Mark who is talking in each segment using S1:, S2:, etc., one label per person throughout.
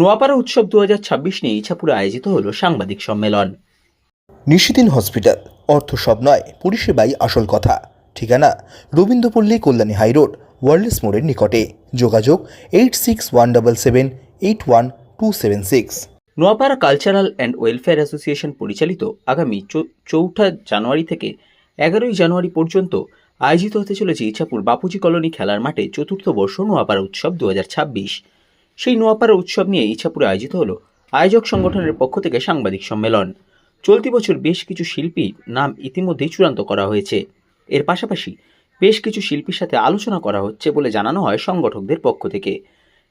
S1: নোয়াপাড়া উৎসব দু হাজার ছাব্বিশ নিয়ে ইছাপুরে আয়োজিত হল সাংবাদিক সম্মেলন।
S2: নিশিদিন হসপিটাল অর্থ সব নয় পরিষেবাই আসল কথা। ঠিকানা রবীন্দ্রপল্লী কল্যাণী হাইরোড ওয়ার্ল্ডস মোড়ের নিকটে। যোগাযোগ eight six one double seven eight one two seven six.
S1: Noapara cultural and welfare association পরিচালিত আগামী চৌঠা জানুয়ারি থেকে এগারোই জানুয়ারি পর্যন্ত আয়োজিত হতে চলেছে ইছাপুর বাপুজি কলোনি খেলার মাঠে চতুর্থ বর্ষ নোয়াপাড়া উৎসব দু হাজার ছাব্বিশ। সেই নোয়াপাড়া উৎসব নিয়ে ইছাপুরে আয়োজিত হলো আয়োজক সংগঠনের পক্ষ থেকে সাংবাদিক সম্মেলন। চলতি বছর বেশ কিছু শিল্পী নাম ইতিমধ্যেই চূড়ান্ত করা হয়েছে। এর পাশাপাশি বেশ কিছু শিল্পীর সাথে আলোচনা করা হচ্ছে বলে জানানো হয় সংগঠকদের পক্ষ থেকে।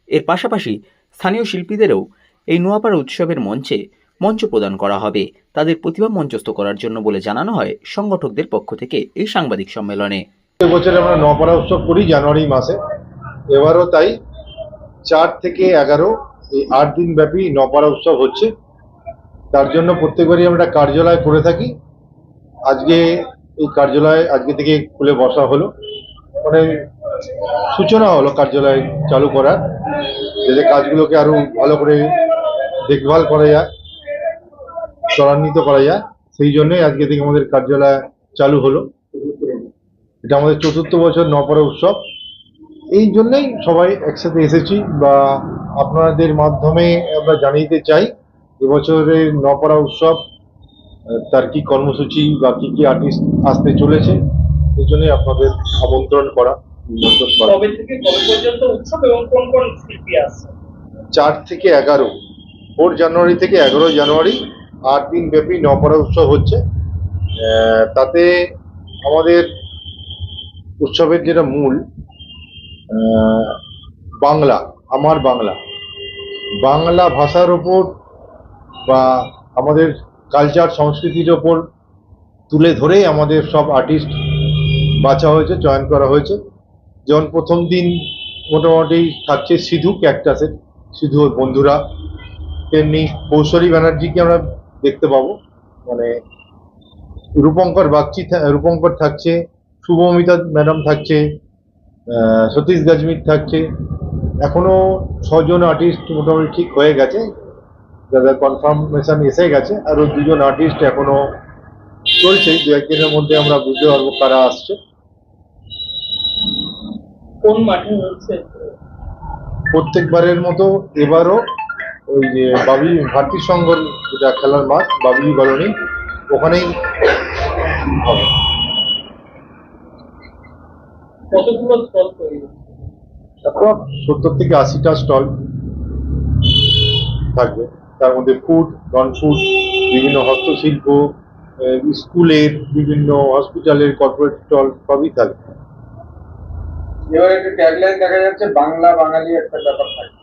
S1: এর পাশাপাশি স্থানীয় শিল্পীদেরও এই নোয়াপাড়া উৎসবের মঞ্চে মঞ্চ প্রদান করা হবে। তাদের প্রতিভা মঞ্চস্থ করার জন্য বলে জানানো হয় সংগঠকদের পক্ষ থেকে এই সাংবাদিক সম্মেলনে।
S3: এবছরে আমরা নপাড়া উৎসব করি জানুয়ারি মাসে। এবারও তাই চার থেকে এগারো, এই আট দিন ব্যাপী নপাড়া উৎসব হচ্ছে। তার জন্য প্রত্যেকবারই আমরা কার্যালয় করে থাকি। আজকে এই কার্যালয় আজকে থেকে খুলে বসা হলো। মানে সূচনা হলো কার্যালয় চালু করার, যাতে কাজগুলোকে আরও ভালো করে দেখভাল করা যায়, ত্বরান্বিত করা যায়। সেই জন্যই আজকে থেকে আমাদের কার্যালয় চালু হলো। এটা আমাদের চতুর্থ বছর নপরা উৎসব। এই জন্যই সবাই একসাথে এসেছি বা আপনাদের মাধ্যমে আমরা জানিয়ে চাই এবছরের নপরা উৎসব তার কি কর্মসূচি বা কি কি আর্টিস্ট আসতে চলেছে এই জন্যই আপনাদের আমন্ত্রণ করা
S4: কবে থেকে কবে পর্যন্ত উৎসব এবং কোন কোন শিল্পী আসছে
S3: চার থেকে এগারো ফোর জানুয়ারি থেকে এগারো জানুয়ারি আট দিন ব্যাপী নপরা উৎসব হচ্ছে। তাতে আমাদের উৎসবের যেটা মূল বাংলা, আমার বাংলা। বাংলা ভাষার ওপর বা আমাদের কালচার সংস্কৃতির ওপর তুলে ধরেই আমাদের সব আর্টিস্ট বাছা হয়েছে চয়ন করা হয়েছে। যেমন প্রথম দিন মোটামুটি থাকছে সিধু ক্যাকটাসের সিধু ওর বন্ধুরা। তেমনি কৌশলী ব্যানার্জিকে আমরা দেখতে পাবো। মানে রূপঙ্কর বাগচি রূপঙ্কর থাকছে, শুভমিতা ম্যাডাম থাকছে সতীশ গাজমির থাকছে। এখনও ছজন আর্টিস্ট মোটামুটি ঠিক হয়ে গেছে। যাদের কনফার্মেশন এসে গেছে আরও দুজন আর্টিস্ট এখনও চলছে। দু একদিনের মধ্যে আমরা বুঝতে পারব কারা আসছে।
S4: কোন মাঠে হচ্ছে?
S3: প্রত্যেকবারের মতো এবারও ওই যে বাবি ভারতী সংঘর যেটা খেলার মাঠ বাবলি কলোনি ওখানেই হবে।
S4: কতগুলো স্টল তৈরি?
S3: তারপর সত্তর থেকে আশিটা স্টল থাকবে। তার মধ্যে ফুড নন ফুড বিভিন্ন হস্তশিল্প স্কুলের বিভিন্ন হসপিটালের কর্পোরেট স্টল সবই থাকবে।
S5: এবার একটা ট্যাগলাইন দেখা যাচ্ছে বাংলা বাঙালি একটা ব্যাপার থাকে।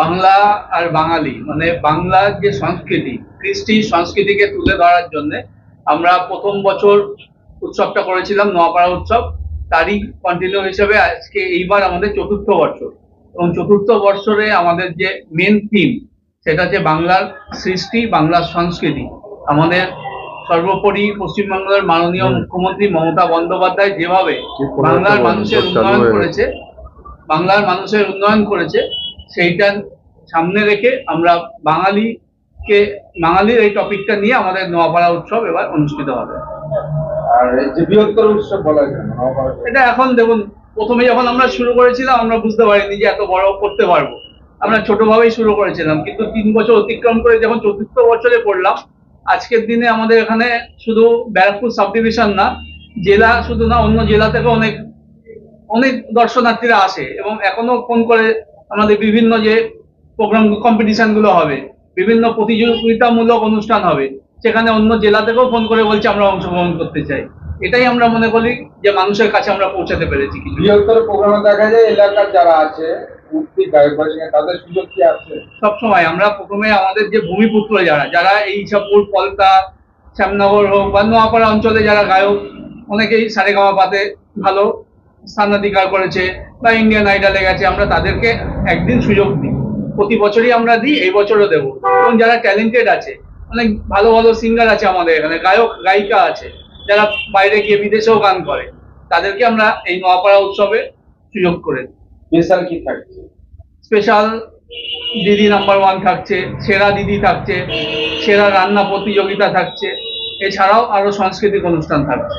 S6: বাংলা আর বাঙালি মানে বাংলার যে সংস্কৃতি কৃষ্টি সংস্কৃতিকে তুলে ধরার জন্য আমরা প্রথম বছর উৎসবটা করেছিলাম নোয়াপাড়া উৎসব। তারই কন্টিনিউ হিসেবে আজকে এইবার আমাদের চতুর্থ বছর। এবং চতুর্থ বর্ষরে আমাদের যে মেন থিম সেটা হচ্ছে বাংলার সৃষ্টি বাংলার সংস্কৃতি। আমাদের সর্বোপরি পশ্চিমবাংলার মাননীয় মুখ্যমন্ত্রী মমতা বন্দ্যোপাধ্যায় যেভাবে বাংলার মানুষের উন্নয়ন করেছে বাংলার মানুষের উন্নয়ন করেছে সেইটা সামনে রেখে আমরা বাঙালিকে বাঙালির এই টপিকটা নিয়ে আমাদের নোয়াপাড়া উৎসব এবার অনুষ্ঠিত হবে। এটা এখন দেখুন, প্রথমে যখন আমরা শুরু করেছিলাম, আমরা বুঝতে পারিনি যে এত বড় করতে পারব। আমরা ছোটভাবেই শুরু করেছিলাম, কিন্তু তিন বছর অতিক্রম করে যখন চতুর্থ বছরে পড়লাম, আজকের দিনে আমাদের এখানে শুধু ব্যারাকপুর সাব ডিভিশন না, জেলা শুধু না, অন্য জেলা থেকে অনেক অনেক দর্শনার্থীরা আসে এবং এখনও ফোন করে আমাদের বিভিন্ন যে প্রোগ্রাম কম্পিটিশনগুলো হবে, বিভিন্ন প্রতিযোগিতামূলক অনুষ্ঠান হবে সেখানে অন্য জেলা থেকেও ফোন করে বলছে আমরা অংশগ্রহণ করতে চাই। এটাই আমরা মনে করি যে মানুষের কাছে আমরা পৌঁছাতে পেরেছি কিছু।
S5: বৃহত্তর প্রোগ্রামে দেখা যায় এলাকার যারা আছে তাদের সুযোগ কি আছে?
S6: সবসময় আমরা প্রথমে আমাদের যে ভূমিপুত্র যারা যারা এই ইছাপুর কলকা শ্যামনগর হোক বা নোয়াপাড়া অঞ্চলে যারা গায়ক অনেকেই সারেগামা পাতে ভালো স্থানাধিকার করেছে বা ইন্ডিয়ান আইডলে গেছে আমরা তাদেরকে একদিন সুযোগ দিই। প্রতি বছরই আমরা দিই এই বছরও দেবো। এবং যারা ট্যালেন্টেড আছে অনেক ভালো ভালো সিঙ্গার আছে আমাদের এখানে গায়ক গায়িকা আছে যারা বাইরে গিয়ে বিদেশেও গান করে তাদেরকে আমরা এই নোয়াপাড়া উৎসবে সুযোগ করে
S5: স্পেশাল কি থাকছে?
S6: স্পেশাল দিদি নাম্বার ওয়ান থাকছে সেরা দিদি থাকছে সেরা রান্না প্রতিযোগিতা থাকছে এছাড়াও আরও সাংস্কৃতিক অনুষ্ঠান থাকছে।